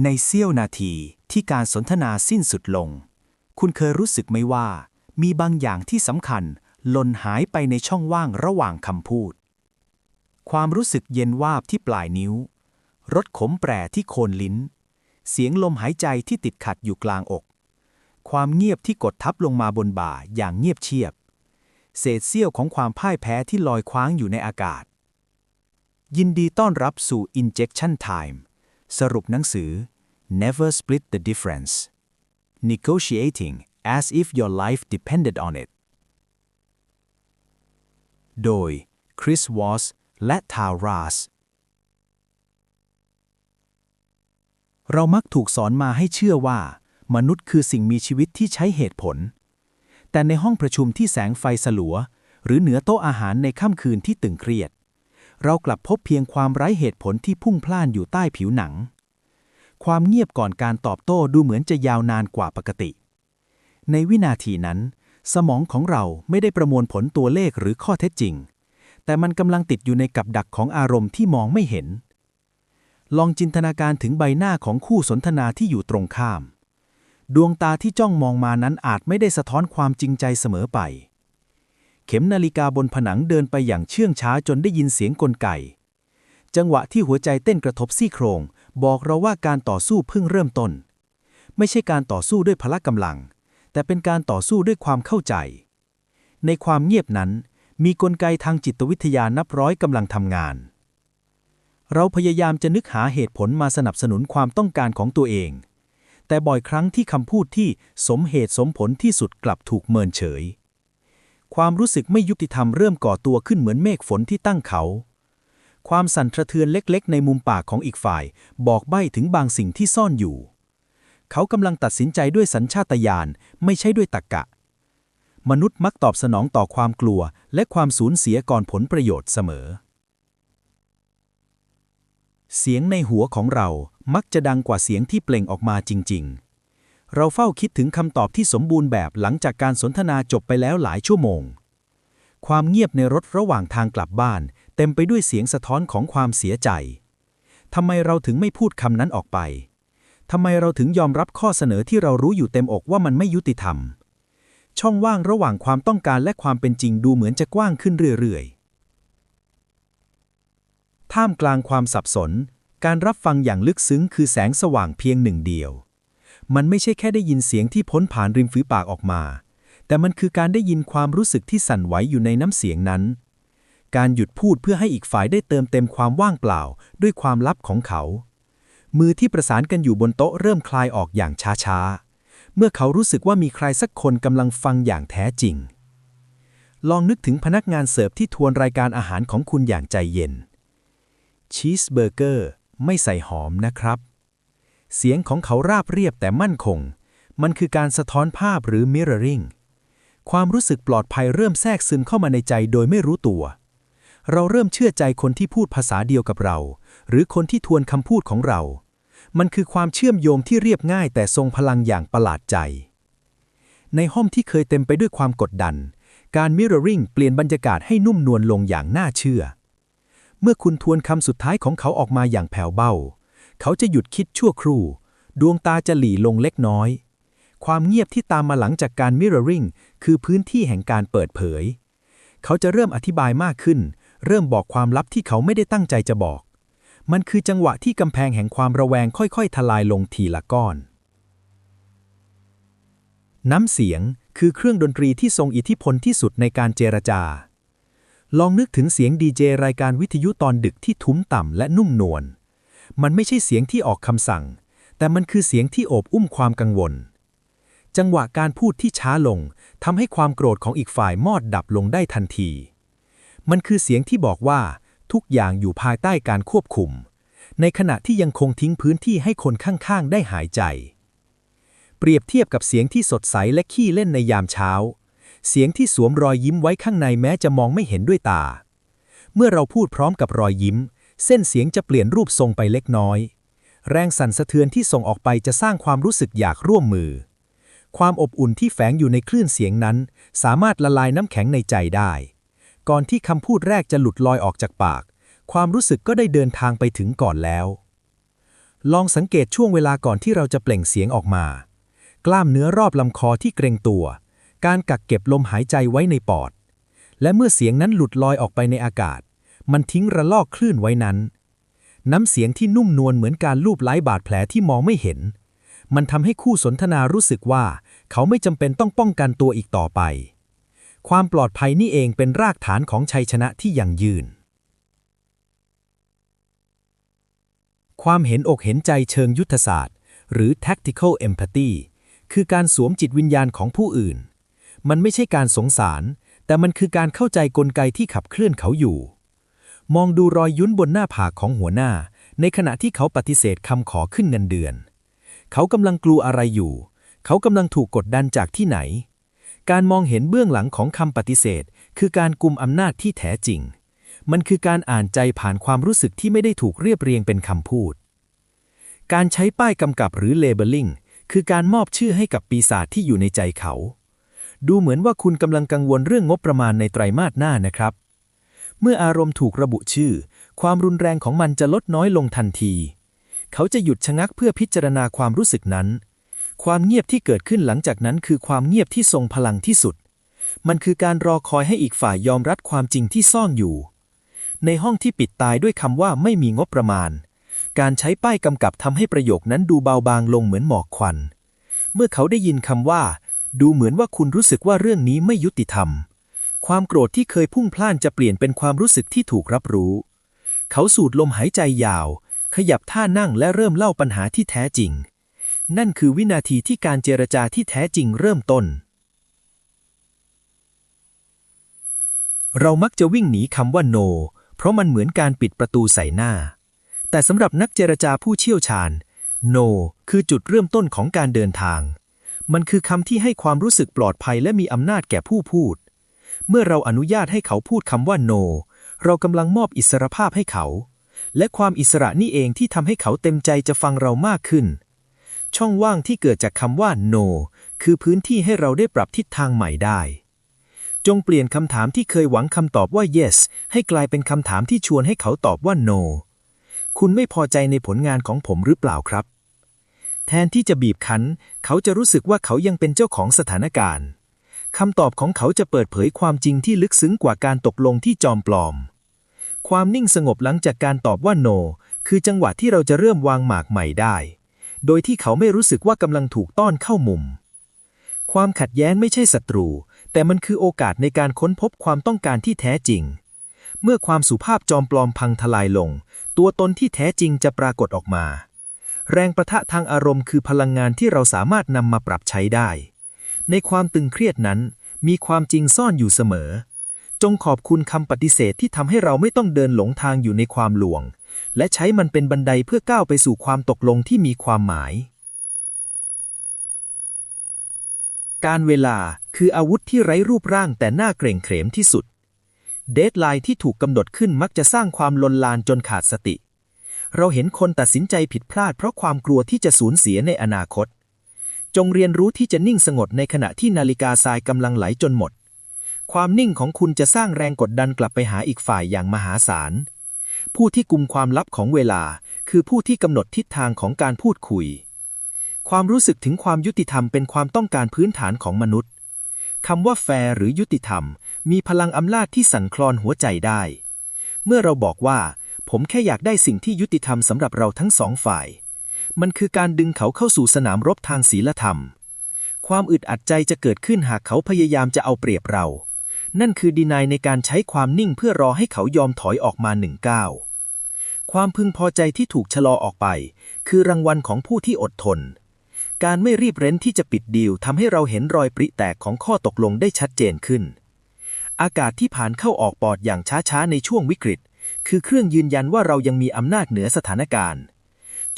ในเสี้ยวนาทีที่การสนทนาสิ้นสุดลง คุณเคยรู้สึกไหมว่า มีบางอย่างที่สำคัญหล่นหายไปในช่องว่างระหว่างคำพูด ความรู้สึกเย็นวาบที่ปลายนิ้ว รสขมแปรที่โคนลิ้น เสียงลมหายใจที่ติดขัดอยู่กลางอก ความเงียบที่กดทับลงมาบนบ่าอย่างเงียบเชียบ เศษเสี้ยวของความพ่ายแพ้ที่ลอยคว้างอยู่ในอากาศ ยินดีต้อนรับสู่ Injection Time สรุปหนังสือ Never Split the Difference Negotiating as if your life depended on it โดย Chris Voss และ Taras เรามักถูกสอนมาให้เชื่อว่า มนุษย์คือสิ่งมีชีวิตที่ใช้เหตุผล แต่ในห้องประชุมที่แสงไฟสลัว หรือเหนือโต๊ะอาหารในค่ำคืนที่ตึงเครียด เรากลับพบเพียงความไร้เหตุผลที่พุ่งพล่านอยู่ใต้ผิวหนัง ความเงียบก่อนการตอบโต้ดูเหมือนจะยาวนานกว่าปกติ ในวินาทีนั้น สมองของเราไม่ได้ประมวลผลตัวเลขหรือข้อเท็จจริง แต่มันกำลังติดอยู่ในกับดักของอารมณ์ที่มองไม่เห็น ลองจินตนาการถึงใบหน้าของคู่สนทนาที่อยู่ตรงข้าม ดวงตาที่จ้องมองมานั้นอาจไม่ได้สะท้อนความจริงใจเสมอไป เข็มนาฬิกาบนผนังเดินไปอย่างเชื่องช้าจนได้ยินเสียงกลไก จังหวะที่หัวใจเต้นกระทบซี่โครง บอกเราว่าการต่อสู้เพิ่งเริ่มต้น ไม่ใช่การต่อสู้ด้วยพละกำลัง แต่เป็นการต่อสู้ด้วยความเข้าใจ ในความเงียบนั้น มีกลไกทางจิตวิทยานับร้อยกำลังทำงาน เราพยายามจะนึกหาเหตุผลมาสนับสนุนความต้องการของตัวเอง แต่บ่อยครั้งที่คำพูดที่สมเหตุสมผลที่สุดกลับถูกเมินเฉย ความรู้สึกไม่ยุติธรรมเริ่มก่อตัวขึ้นเหมือนเมฆฝนที่ตั้งเขา ความสั่นสะเทือนเล็กๆ ในมุมปากของอีกฝ่าย บอกใบ้ถึงบางสิ่งที่ซ่อนอยู่ เขากำลังตัดสินใจด้วยสัญชาตญาณไม่ใช่ด้วยตรรกะ มนุษย์มักตอบสนองต่อความกลัว และความสูญเสียก่อนผลประโยชน์เสมอ เสียงในหัวของเรามักจะดังกว่าเสียงที่เปล่งออกมาจริง ๆ เราเฝ้าคิดถึงคำตอบที่สมบูรณ์แบบหลังจากการสนทนาจบไปแล้วหลายชั่วโมง ความเงียบในรถระหว่างทางกลับบ้าน เต็มไปด้วยเสียงสะท้อนของความเสียใจ ทำไมเราถึงไม่พูดคำนั้นออกไป ทำไมเราถึงยอมรับข้อเสนอที่เรารู้อยู่เต็มอกว่ามันไม่ยุติธรรม ช่องว่างระหว่างความต้องการและความเป็นจริงดูเหมือนจะกว้างขึ้นเรื่อยๆ ท่ามกลางความสับสน การรับฟังอย่างลึกซึ้งคือแสงสว่างเพียงหนึ่งเดียว มันไม่ใช่แค่ได้ยินเสียงที่พ้นผ่านริมฝีปากออกมา แต่มันคือการได้ยินความรู้สึกที่สั่นไหวอยู่ในน้ำเสียงนั้น การหยุดพูดเพื่อให้อีกฝ่ายได้เติมเต็มความว่างเปล่า ด้วยความลับของเขา มือที่ประสานกันอยู่บนโต๊ะเริ่มคลายออกอย่างช้าๆ เมื่อเขารู้สึกว่ามีใครสักคนกำลังฟังอย่างแท้จริง ลองนึกถึงพนักงานเสิร์ฟที่ทวนรายการอาหารของคุณอย่างใจเย็นชีสเบอร์เกอร์ไม่ใส่หอมนะครับ เสียงของเขาราบเรียบแต่มั่นคง มันคือการสะท้อนภาพหรือ mirroring ความรู้สึกปลอดภัยเริ่มแทรกซึมเข้ามาในใจโดยไม่รู้ตัว เราเริ่มเชื่อใจคนที่พูดภาษาเดียวกับเรา หรือคนที่ทวนคำพูดของเรา มันคือความเชื่อมโยงที่เรียบง่ายแต่ทรงพลังอย่างประหลาดใจ ในห้องที่เคยเต็มไปด้วยความกดดัน การ mirroring เปลี่ยนบรรยากาศให้นุ่มนวลลงอย่างน่าเชื่อ เมื่อคุณทวนคำสุดท้ายของเขาออกมาอย่างแผ่วเบา เขาจะหยุดคิดชั่วครู่ ดวงตาจะหลีลงเล็กน้อย ความเงียบที่ตามมาหลังจากการ mirroring คือพื้นที่แห่งการเปิดเผย เขาจะเริ่มอธิบายมากขึ้น เริ่มบอกความลับที่เขาไม่ได้ตั้งใจจะบอก มันคือจังหวะที่กำแพงแห่งความระแวงค่อยๆ ทลายลงทีละก้อน น้ำเสียงคือเครื่องดนตรีที่ทรงอิทธิพลที่สุดในการเจรจา ลองนึกถึงเสียงดีเจรายการวิทยุตอนดึกที่ทุ้มต่ำและนุ่มนวล มันไม่ใช่เสียงที่ออกคำสั่ง แต่มันคือเสียงที่โอบอุ้มความกังวล จังหวะการพูดที่ช้าลงทำให้ความโกรธของอีกฝ่ายมอดดับลงได้ทันที มันคือเสียงที่บอกว่าทุกอย่างอยู่ภายใต้การควบคุม ในขณะที่ยังคงทิ้งพื้นที่ให้คนข้างๆ ได้หายใจ เปรียบเทียบกับเสียงที่สดใสและขี้เล่นในยามเช้า เสียงที่สวมรอยยิ้มไว้ข้างในแม้จะมองไม่เห็นด้วยตา เมื่อเราพูดพร้อมกับรอยยิ้ม เส้นเสียงจะเปลี่ยนรูปทรงไปเล็กน้อย แรงสั่นสะเทือนที่ส่งออกไปจะสร้างความรู้สึกอยากร่วมมือ ความอบอุ่นที่แฝงอยู่ในคลื่นเสียงนั้น สามารถละลายน้ำแข็งในใจได้ ก่อนที่คำพูดแรกจะหลุดลอยออกจากปาก ความรู้สึกก็ได้เดินทางไปถึงก่อนแล้ว ลองสังเกตช่วงเวลาก่อนที่เราจะเปล่งเสียงออกมา กล้ามเนื้อรอบลำคอที่เกรงตัว การกักเก็บลมหายใจไว้ในปอด และเมื่อเสียงนั้นหลุดลอยออกไปในอากาศ มันทิ้งระลอกคลื่นไว้นั้น น้ำเสียงที่นุ่มนวลเหมือนการลูบไล้บาดแผลที่มองไม่เห็น มันทำให้คู่สนทนารู้สึกว่า เขาไม่จำเป็นต้องป้องกันตัวอีกต่อไป ความปลอดภัยนี่เองเป็นรากฐานของชัยชนะที่ยั่งยืน ความเห็นอกเห็นใจเชิงยุทธศาสตร์ หรือ tactical empathy คือการสวมจิตวิญญาณของผู้อื่น มันไม่ใช่การสงสาร แต่มันคือการเข้าใจกลไกที่ขับเคลื่อนเขาอยู่ มองดูรอยยุ้นบนหน้าผากของหัวหน้า ในขณะที่เขาปฏิเสธคำขอขึ้นเงินเดือน เขากำลังกลัวอะไรอยู่ เขากำลังถูกกดดันจากที่ไหน การมองเห็นเบื้องหลังของคำปฏิเสธ คือการกุมอำนาจที่แท้จริง มันคือการอ่านใจผ่านความรู้สึกที่ไม่ได้ถูกเรียบเรียงเป็นคำพูด การใช้ป้ายกำกับหรือ labeling คือการมอบชื่อให้กับปีศาจที่อยู่ในใจเขา ดูเหมือนว่าคุณกำลังกังวลเรื่องงบประมาณในไตรมาสหน้านะครับ เมื่ออารมณ์ถูกระบุชื่อ ความรุนแรงของมันจะลดน้อยลงทันที เขาจะหยุดชะงักเพื่อพิจารณาความรู้สึกนั้น ความเงียบที่เกิดขึ้นหลังจากนั้นคือความเงียบที่ทรงพลังที่สุด มันคือการรอคอยให้อีกฝ่ายยอมรับความจริงที่ซ่อนอยู่ ในห้องที่ปิดตายด้วยคำว่าไม่มีงบประมาณ การใช้ป้ายกำกับทำให้ประโยคนั้นดูเบาบางลงเหมือนหมอกควัน เมื่อเขาได้ยินคำว่า ดูเหมือนว่าคุณรู้สึกว่าเรื่องนี้ไม่ยุติธรรม ความโกรธที่เคยพุ่งพล่านจะเปลี่ยนเป็นความรู้สึกที่ถูกรับรู้ เขาสูดลมหายใจยาว ขยับท่านั่งและเริ่มเล่าปัญหาที่แท้จริง นั่นคือวินาทีที่การเจรจาที่แท้จริงเริ่มต้น เรามักจะวิ่งหนีคำว่า no เพราะมันเหมือนการปิดประตูใส่หน้า แต่สำหรับนักเจรจาผู้เชี่ยวชาญ no คือจุดเริ่มต้นของการเดินทาง มันคือคำที่ให้ความรู้สึกปลอดภัยและมีอำนาจแก่ผู้พูด เมื่อเราอนุญาตให้เขาพูดคำว่า no เรากำลังมอบอิสรภาพให้เขา และความอิสระนี่เองที่ทำให้เขาเต็มใจจะฟังเรามากขึ้น ช่องว่างที่เกิดจากคำว่า no คือพื้นที่ให้เราได้ปรับทิศทางใหม่ได้ จงเปลี่ยนคำถามที่เคยหวังคำตอบว่า yes ให้กลายเป็นคำถามที่ชวนให้เขาตอบว่า no คุณไม่พอใจในผลงานของผมหรือเปล่าครับ แทนที่จะบีบคั้น เขาจะรู้สึกว่าเขายังเป็นเจ้าของสถานการณ์ คำตอบของเขาจะเปิดเผยความจริงที่ลึกซึ้งกว่าการตกลงที่จอมปลอม ความนิ่งสงบหลังจากการตอบว่าโ no คือจังหวะที่เราจะเริ่มวางหมากใหม่ได้ โดยที่เขาไม่รู้สึกว่ากำลังถูกต้อนเข้ามุม ความขัดแย้งไม่ใช่ศัตรู แต่มันคือโอกาสในการค้นพบความต้องการที่แท้จริง เมื่อความสุภาพจอมปลอมพังทลายลง ตัวตนที่แท้จริงจะปรากฏออกมา แรงประทะทางอารมณ์คือพลังงานที่เราสามารถนำมาปรับใช้ได้ ในความตึงเครียดนั้น มีความจริงซ่อนอยู่เสมอ จงขอบคุณคำปฏิเสธที่ทำให้เราไม่ต้องเดินหลงทางอยู่ในความหลวง และใช้มันเป็นบันไดเพื่อก้าวไปสู่ความตกลงที่มีความหมาย การเวลาคืออาวุธที่ไร้รูปร่างแต่น่าเกรงเขรมที่สุด เดทไลน์ที่ถูกกำหนดขึ้นมักจะสร้างความลนลานจนขาดสติ เราเห็นคนตัดสินใจผิดพลาดเพราะความกลัวที่จะสูญเสียในอนาคต จงเรียนรู้ที่จะนิ่งสงบในขณะที่นาฬิกาทรายกำลังไหลจนหมด ความนิ่งของคุณจะสร้างแรงกดดันกลับไปหาอีกฝ่ายอย่างมหาศาล ผู้ที่กุมความลับของเวลา คือผู้ที่กำหนดทิศทางของการพูดคุย ความรู้สึกถึงความยุติธรรมเป็นความต้องการพื้นฐานของมนุษย์คำว่าแฟร์หรือยุติธรรม มีพลังอำนาจที่สั่นคลอนหัวใจได้ เมื่อเราบอกว่า ผมแค่อยากได้สิ่งที่ยุติธรรมสำหรับเราทั้งสองฝ่าย มันคือการดึงเขาเข้าสู่สนามรบทางศีลธรรม ความอึดอัดใจจะเกิดขึ้นหากเขาพยายามจะเอาเปรียบเรา นั่นคือดีนายในการใช้ความนิ่งเพื่อรอให้เขายอมถอยออกมาหนึ่งก้าวความพึงพอใจที่ถูกชะลอออกไป คือรางวัลของผู้ที่อดทน การไม่รีบเร้นที่จะปิดดีลทำให้เราเห็นรอยปริแตกของข้อตกลงได้ชัดเจนขึ้น อากาศที่ผ่านเข้าออกปอดอย่างช้าๆในช่วงวิกฤต คือเครื่องยืนยันว่าเรายังมีอำนาจเหนือสถานการณ์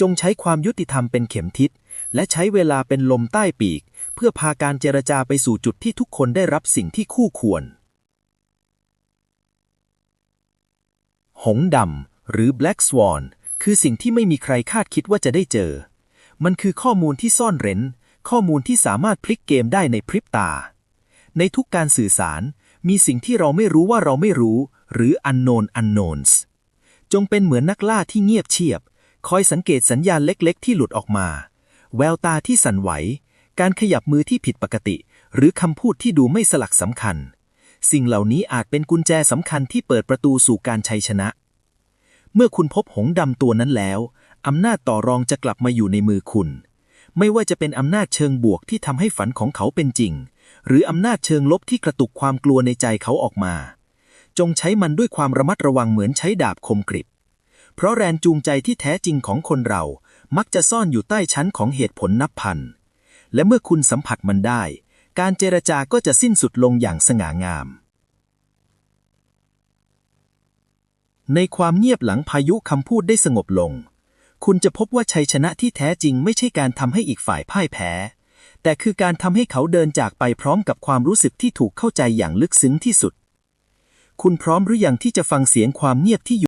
จงใช้ความยุติธรรมเป็นเข็มทิศ และใช้เวลาเป็นลมใต้ปีก เพื่อพาการเจรจาไปสู่จุดที่ทุกคนได้รับสิ่งที่คู่ควร หงดำหรือ Black Swan คือสิ่งที่ไม่มีใครคาดคิดว่าจะได้เจอ มันคือข้อมูลที่ซ่อนเร้น ข้อมูลที่สามารถพลิกเกมได้ในพริบตา ในทุกการสื่อสาร มีสิ่งที่เราไม่รู้ว่าเราไม่รู้ หรือ unknown unknowns จงเป็นเหมือนนักล่าที่เงียบเชียบ คอยสังเกตสัญญาณเล็กๆ ที่หลุดออกมา แววตาที่สั่นไหว การขยับมือที่ผิดปกติ หรือคำพูดที่ดูไม่สลักสำคัญ สิ่งเหล่านี้อาจเป็นกุญแจสำคัญที่เปิดประตูสู่การชัยชนะ เมื่อคุณพบหงส์ดำตัวนั้นแล้วอำนาจต่อรองจะกลับมาอยู่ในมือคุณ ไม่ว่าจะเป็นอำนาจเชิงบวกที่ทำให้ฝันของเขาเป็นจริง หรืออำนาจเชิงลบที่กระตุกความกลัวในใจเขาออกมา จงใช้มันด้วยความระมัดระวังเหมือนใช้ดาบคมกริบ เพราะแรงจูงใจที่แท้จริงของคนเรามักจะซ่อนอยู่ใต้ชั้นของเหตุผลนับพัน และเมื่อคุณสัมผัสมันได้ การเจรจาก็จะสิ้นสุดลงอย่างสง่างาม ในความเงียบหลังพายุคำพูดได้สงบลง คุณจะพบว่าชัยชนะที่แท้จริงไม่ใช่การทำให้อีกฝ่ายพ่ายแพ้ แต่คือการทำให้เขาเดินจากไปพร้อมกับความรู้สึกที่ถูกเข้าใจอย่างลึกซึ้งที่สุด คุณพร้อมหรือยังที่จะฟังเสียงความเงียบที่อยู่